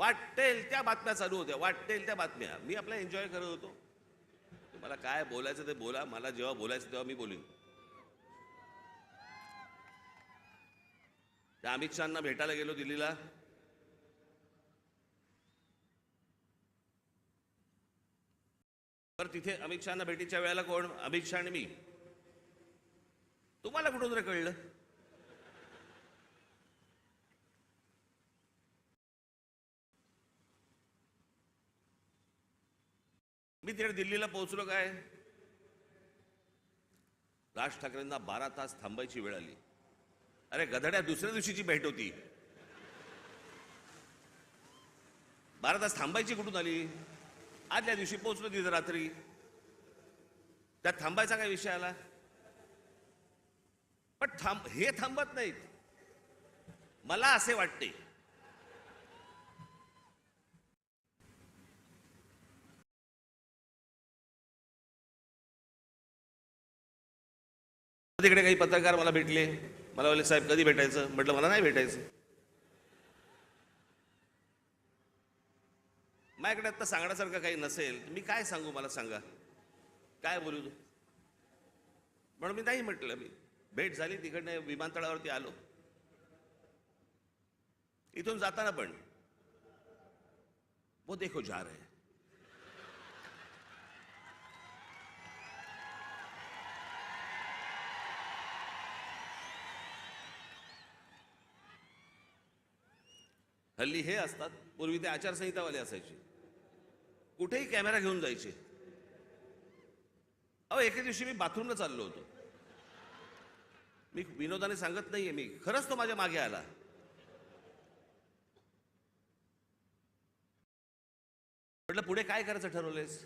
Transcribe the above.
वाटेल त्या बातम्या चालू होत्या वाटेल त्या बातम्या. मी आपला एन्जॉय करत होतो. तुम्हाला काय बोलायचं ते बोला मला जेव्हा बोलायचं तेव्हा मी बोलीन. त्या अमित शहाना भेटायला गेलो दिल्लीला. तर तिथे अमित शहाना भेटीच्या वेळेला कोण? अमित शहा आणि मी. तुम्हाला कुठून कळलं? मी तिकडे दिल्लीला पोहोचलो काय? राज ठाकरेंना बारा तास थांबायची वेळ आली. अरे गधड्या दुसऱ्या दिवशीची भेट होती. बारा तास थांबायची कुठून आली? आदल्या दिवशी पोहोचलो तिथं रात्री. त्यात थांबायचा काय विषय आला? पण थांब हे थांबत नाहीत. मला असे वाटते तिकडे काही पत्रकार मला भेटले. मला बोलले साहेब कधी भेटायचं? म्हटलं मला नाही भेटायचं. माझ्याकडे आता सांगण्यासारखं काही नसेल. मी काय सांगू मला सांगा. काय बोलू तू? म्हणून मी नाही म्हटलं मी. भेट झाली तिकडनं विमानतळावरती आलो. इथून जाताना पण. वो देखो जा रहे हैं. हल्ली हे असतात. पूर्वी ते आचारसंहितावाले असायचे. कुठेही कॅमेरा घेऊन जायचे. अहो एके दिवशी मी बाथरूमला चाललो होतो. मी विनोदाने सांगत नाहीये मी. खरंच तो माझ्या मागे आला. म्हटलं पुढे काय करायचं ठरवलेस